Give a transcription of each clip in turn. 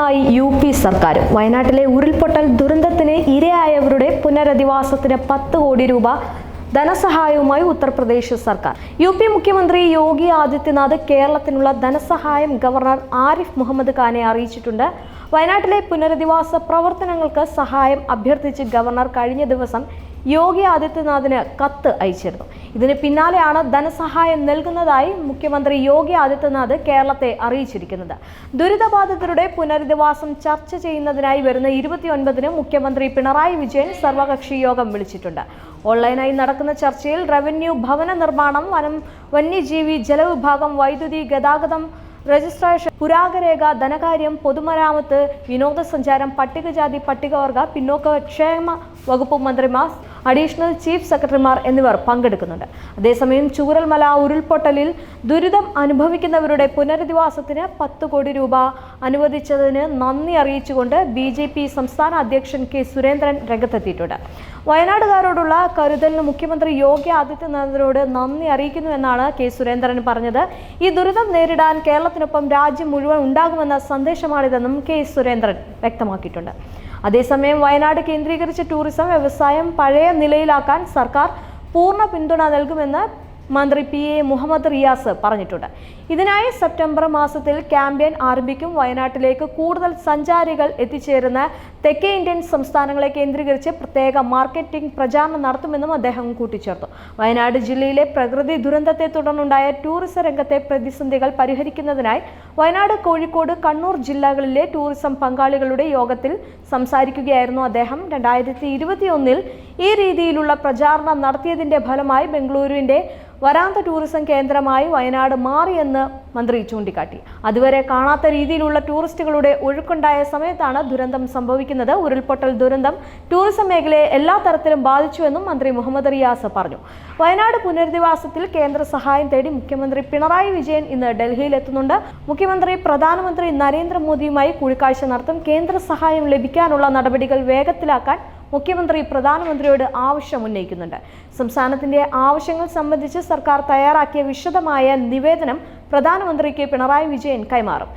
ഒരുക്കത്തിനൊരുങ്ങായി U P സർക്കാരും വയനാട്ടിലെ ഉരുൾപൊട്ടൽ ദുരന്തത്തിന് ഇരയായവരുടെ പുനരധിവാസത്തിന് പത്ത് കോടി രൂപ ധനസഹായവുമായി ഉത്തർപ്രദേശ് സർക്കാർ. യു പി മുഖ്യമന്ത്രി യോഗി ആദിത്യനാഥ് കേരളത്തിനുള്ള ധനസഹായം ഗവർണർ ആരിഫ് മുഹമ്മദ് ഖാനെ അറിയിച്ചിട്ടുണ്ട്. വയനാട്ടിലെ പുനരധിവാസ പ്രവർത്തനങ്ങൾക്ക് സഹായം അഭ്യർത്ഥിച്ച് ഗവർണർ കഴിഞ്ഞ ദിവസം യോഗി ആദിത്യനാഥിന് കത്ത് അയച്ചിരുന്നു. ഇതിന് പിന്നാലെയാണ് ധനസഹായം നൽകുന്നതായി മുഖ്യമന്ത്രി യോഗി ആദിത്യനാഥ് കേരളത്തെ അറിയിച്ചിരിക്കുന്നത്. ദുരിതബാധിതരുടെ പുനരധിവാസം ചർച്ച ചെയ്യുന്നതിനായി വരുന്ന ഇരുപത്തിയൊൻപതിന് മുഖ്യമന്ത്രി പിണറായി വിജയൻ സർവകക്ഷി യോഗം വിളിച്ചിട്ടുണ്ട്. ഓൺലൈനായി നടക്കുന്ന ചർച്ചയിൽ റവന്യൂ ഭവന നിർമ്മാണം വനം വന്യജീവി ജലവിഭാഗം വൈദ്യുതി ഗതാഗതം രജിസ്ട്രേഷൻ പുരാഗരേഖ ധനകാര്യം പൊതുമരാമത്ത് വിനോദസഞ്ചാരം പട്ടികജാതി പട്ടികവർഗ പിന്നോക്ക ക്ഷേമ വകുപ്പ് മന്ത്രിമാർ അഡീഷണൽ ചീഫ് സെക്രട്ടറിമാർ എന്നിവർ പങ്കെടുക്കുന്നുണ്ട്. അതേസമയം ചൂരൽമല ഉരുൾപൊട്ടലിൽ ദുരിതം അനുഭവിക്കുന്നവരുടെ പുനരധിവാസത്തിന് പത്ത് കോടി രൂപ അനുവദിച്ചതിന് നന്ദി അറിയിച്ചുകൊണ്ട് ബി ജെ പി സംസ്ഥാന അധ്യക്ഷൻ കെ സുരേന്ദ്രൻ രംഗത്തെത്തിയിട്ടുണ്ട്. വയനാടുകാരോടുള്ള കരുതലിന് മുഖ്യമന്ത്രി യോഗി ആദിത്യനാഥിനോട് നന്ദി അറിയിക്കുന്നു എന്നാണ് കെ സുരേന്ദ്രൻ പറഞ്ഞത്. ഈ ദുരിതം നേരിടാൻ കേരളത്തിനൊപ്പം രാജ്യം മുഴുവൻ ഉണ്ടാകുമെന്ന സന്ദേശമാണിതെന്നും കെ സുരേന്ദ്രൻ വ്യക്തമാക്കിയിട്ടുണ്ട്. അതേസമയം വയനാട് കേന്ദ്രീകരിച്ച ടൂറിസം വ്യവസായം പഴയ നിലയിലാക്കാൻ സർക്കാർ പൂർണ പിന്തുണ നൽകുമെന്ന് മന്ത്രി പി എ മുഹമ്മദ് റിയാസ് പറഞ്ഞിട്ടുണ്ട്. ഇതിനായി സെപ്റ്റംബർ മാസത്തിൽ ക്യാമ്പയിൻ ആരംഭിക്കും. വയനാട്ടിലേക്ക് കൂടുതൽ സഞ്ചാരികൾ എത്തിച്ചേരുന്ന തെക്കേ ഇന്ത്യൻ സംസ്ഥാനങ്ങളെ കേന്ദ്രീകരിച്ച് പ്രത്യേക മാർക്കറ്റിംഗ് പ്രചാരണം നടത്തുമെന്നും അദ്ദേഹം കൂട്ടിച്ചേർത്തു. വയനാട് ജില്ലയിലെ പ്രകൃതി ദുരന്തത്തെ തുടർന്നുണ്ടായ ടൂറിസം രംഗത്തെ പ്രതിസന്ധികൾ പരിഹരിക്കുന്നതിനായി വയനാട് കോഴിക്കോട് കണ്ണൂർ ജില്ലകളിലെ ടൂറിസം പങ്കാളികളുടെ യോഗത്തിൽ സംസാരിക്കുകയായിരുന്നു അദ്ദേഹം. രണ്ടായിരത്തി ഇരുപത്തിയൊന്നിൽ ഈ രീതിയിലുള്ള പ്രചാരണം നടത്തിയതിന്റെ ഫലമായി ബംഗളൂരുവിന്റെ വരാന്ത ടൂറിസം കേന്ദ്രമായി വയനാട് മാറിയെന്ന് മന്ത്രി ചൂണ്ടിക്കാട്ടി. അതുവരെ കാണാത്ത രീതിയിലുള്ള ടൂറിസ്റ്റുകളുടെ ഒഴുക്കുണ്ടായ സമയത്താണ് ദുരന്തം സംഭവിക്കുന്നത്. ഉരുൾപൊട്ടൽ ദുരന്തം ടൂറിസം മേഖലയെ എല്ലാ തരത്തിലും ബാധിച്ചുവെന്നും മന്ത്രി മുഹമ്മദ് റിയാസ് പറഞ്ഞു. വയനാട് പുനരധിവാസത്തിൽ കേന്ദ്ര സഹായം തേടി മുഖ്യമന്ത്രി പിണറായി വിജയൻ ഇന്ന് ഡൽഹിയിൽ എത്തുന്നുണ്ട്. മുഖ്യമന്ത്രി പ്രധാനമന്ത്രി നരേന്ദ്രമോദിയുമായി കൂടിക്കാഴ്ച നടത്തും. കേന്ദ്ര സഹായം ലഭിക്കാനുള്ള നടപടികൾ വേഗത്തിലാക്കാൻ മുഖ്യമന്ത്രി പ്രധാനമന്ത്രിയോട് ആവശ്യം ഉന്നയിക്കുന്നുണ്ട്. സംസ്ഥാനത്തിന്റെ ആവശ്യങ്ങൾ സംബന്ധിച്ച് സർക്കാർ തയ്യാറാക്കിയ വിശദമായ നിവേദനം പ്രധാനമന്ത്രിക്ക് പിണറായി വിജയൻ കൈമാറും.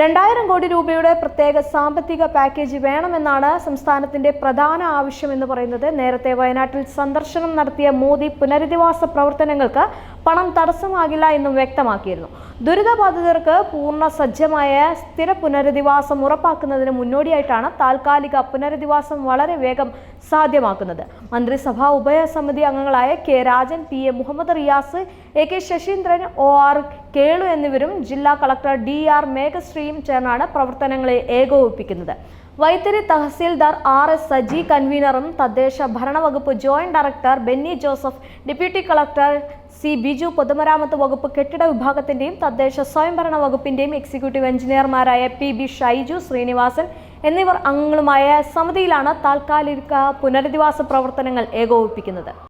രണ്ടായിരം കോടി രൂപയുടെ പ്രത്യേക സാമ്പത്തിക പാക്കേജ് വേണമെന്നാണ് സംസ്ഥാനത്തിന്റെ പ്രധാന ആവശ്യം എന്ന് പറയുന്നത്. നേരത്തെ വയനാട്ടിൽ സന്ദർശനം നടത്തിയ മോദി പുനരധിവാസ പ്രവർത്തനങ്ങൾക്ക് പണം തടസ്സമാകില്ല എന്നും വ്യക്തമാക്കിയിരുന്നു. ദുരിതബാധിതർക്ക് പൂർണ സജ്ജമായ സ്ഥിര പുനരധിവാസം ഉറപ്പാക്കുന്നതിന് മുന്നോടിയായിട്ടാണ് താൽക്കാലിക പുനരധിവാസം വളരെ വേഗം സാധ്യമാക്കുന്നത്. മന്ത്രിസഭാ ഉഭയസമിതി അംഗങ്ങളായ K Rajan P A Muhammad Riyas A K Saseendran O R Kelu എന്നിവരും ജില്ലാ കളക്ടർ ഡി ആർ മേഘശ്രീയും ചേർന്നാണ് പ്രവർത്തനങ്ങളെ ഏകോപിപ്പിക്കുന്നത്. വൈത്തിരി തഹസീൽദാർ ആർ എസ് സജി കൺവീനറും തദ്ദേശ ഭരണവകുപ്പ് joint director Benny Joseph deputy collector C Biju പൊതുമരാമത്ത് വകുപ്പ് കെട്ടിട വിഭാഗത്തിന്റെയും തദ്ദേശ സ്വയംഭരണ വകുപ്പിന്റെയും എക്സിക്യൂട്ടീവ് എഞ്ചിനീയർമാരായ പി ബി ഷൈജു ശ്രീനിവാസൻ എന്നിവർ അംഗങ്ങളുമായ സമിതിയിലാണ് താൽക്കാലിക പുനരധിവാസ പ്രവർത്തനങ്ങൾ ഏകോപിപ്പിക്കുന്നത്.